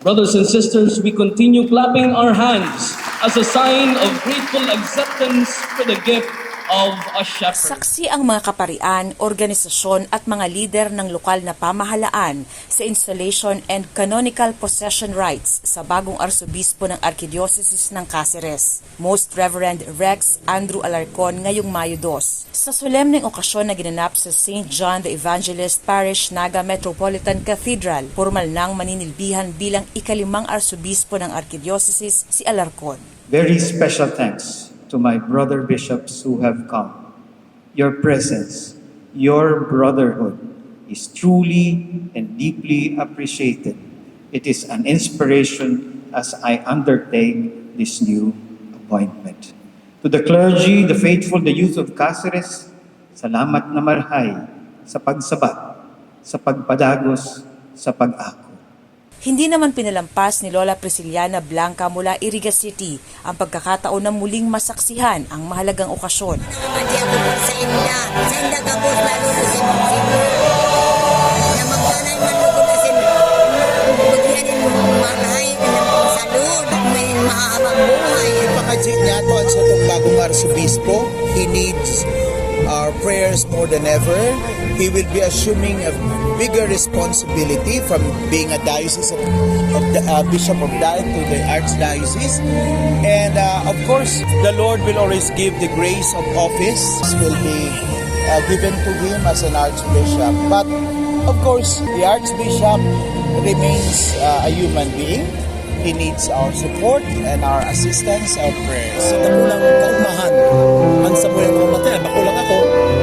Brothers and sisters, we continue clapping our hands as a sign of grateful acceptance for the gift of a shepherd. Saksi ang mga kaparian, organisasyon at mga lider ng lokal na pamahalaan sa installation and canonical possession rights sa bagong arsobispo ng Arkidiocese ng Cáceres, Most Reverend Rex Andrew Alarcon ngayong Mayo 2. Sa solemneng okasyon na ginanap sa St. John the Evangelist Parish Naga Metropolitan Cathedral, formal nang maninilbihan bilang ikalimang arsobispo ng Arkidiocese si Alarcon. Very special thanks to my brother bishops who have come. Your presence, your brotherhood is truly and deeply appreciated. It is an inspiration as I undertake this new appointment. To the clergy, the faithful, the youth of Cáceres, salamat na marhay sa pagsabat, sa pagpadagos, sa pag-ako. Hindi naman pinalampas ni Lola Prisciliana Blanca mula Iriga City ang pagkakataon na muling masaksihan ang mahalagang okasyon. Pati ako sa inda. Sa inda ka po, lalo ko si. Na magtanay man ko kasi magyanin mo na. May buhay. Pakajit niya to sa itong bagong arsobispo. He needs our prayers more than ever. He will be assuming a bigger responsibility from being a diocese of, of the uh, bishop of Daet to the archdiocese. And uh, of course, the Lord will always give the grace of office will be uh, given to him as an archbishop. But of course, the archbishop remains uh, a human being. He needs our support and our assistance, our prayers. sa kamulang kaumahan. Ang sa mga mga matay, makulang ako,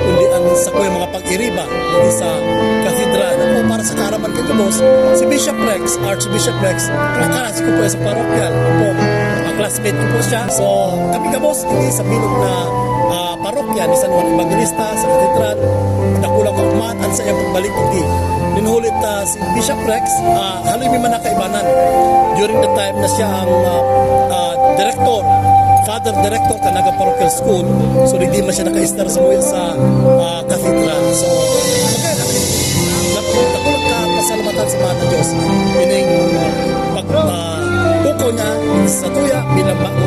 kundi ang sa mga pag-iriba, kundi sa katedral. Ako para sa karaman ko boss, si Bishop Rex, Archbishop Rex, kakas ko po sa parokyal. Opo, ang classmate ko po siya. So, kami ka boss, hindi sa bilog na ah, parokya ni San Juan Evangelista sa katedral. Nakulang kaumahan, ang sa iyang pagbalik hindi. Ninuhulit ah, si Bishop Rex, uh, haloy may manakaibanan. During the time na siya ang ah, ah, director father director ka Naga Parochial School. So hindi man siya naka-star sa mga sa ah, cathedral. So okay na. Nakulang ka pasalamatan sa mga Diyos. Meaning pag uh, tuko niya sa tuya bilang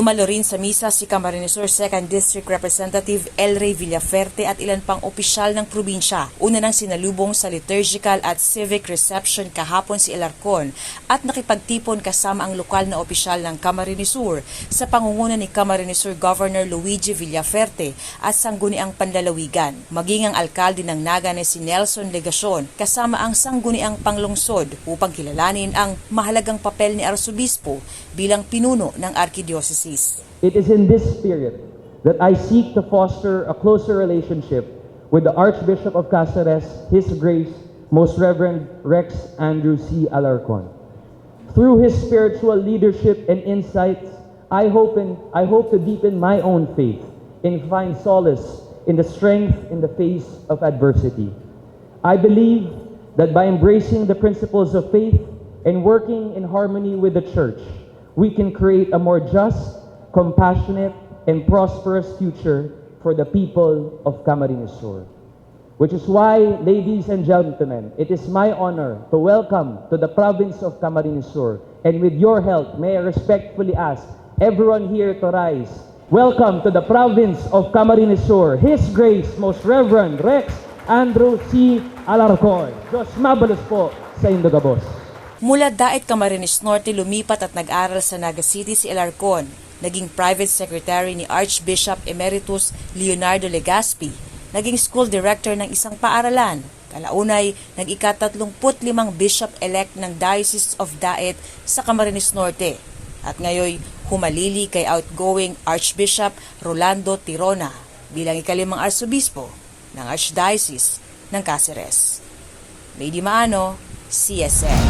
Dumalo rin sa misa si Camarinesor 2nd District Representative El Rey Villaferte at ilan pang opisyal ng probinsya. Una nang sinalubong sa liturgical at civic reception kahapon si El Arcon at nakipagtipon kasama ang lokal na opisyal ng Camarinesur sa pangunguna ni Camarinesur Governor Luigi Villaferte at sangguniang panlalawigan. Maging ang alkalde ng Naga na si Nelson Legacion kasama ang sangguniang panglungsod upang kilalanin ang mahalagang papel ni Arsobispo bilang pinuno ng Arkidiocese. It is in this spirit that I seek to foster a closer relationship with the Archbishop of Cáceres, His Grace, Most Reverend Rex Andrew C. Alarcon. Through his spiritual leadership and insights, I hope, in, I hope to deepen my own faith and find solace in the strength in the face of adversity. I believe that by embracing the principles of faith and working in harmony with the church, we can create a more just, compassionate, and prosperous future for the people of Camarines Sur. Which is why, ladies and gentlemen, it is my honor to welcome to the province of Camarines Sur, and with your help, may I respectfully ask everyone here to rise. Welcome to the province of Camarines Sur, His Grace, Most Reverend Rex Andrew C. Alarcon. Diyos mabalos po sa Indogabos. Mula Daet Camarines Norte lumipat at nag-aral sa Naga City si Elarcon. Naging private secretary ni Archbishop Emeritus Leonardo Legaspi. Naging school director ng isang paaralan. Kalaunay, nag ika-35 bishop-elect ng Diocese of Daet sa Camarines Norte. At ngayoy humalili kay outgoing Archbishop Rolando Tirona bilang ikalimang arsobispo ng Archdiocese ng Cáceres. May Maano, CSN.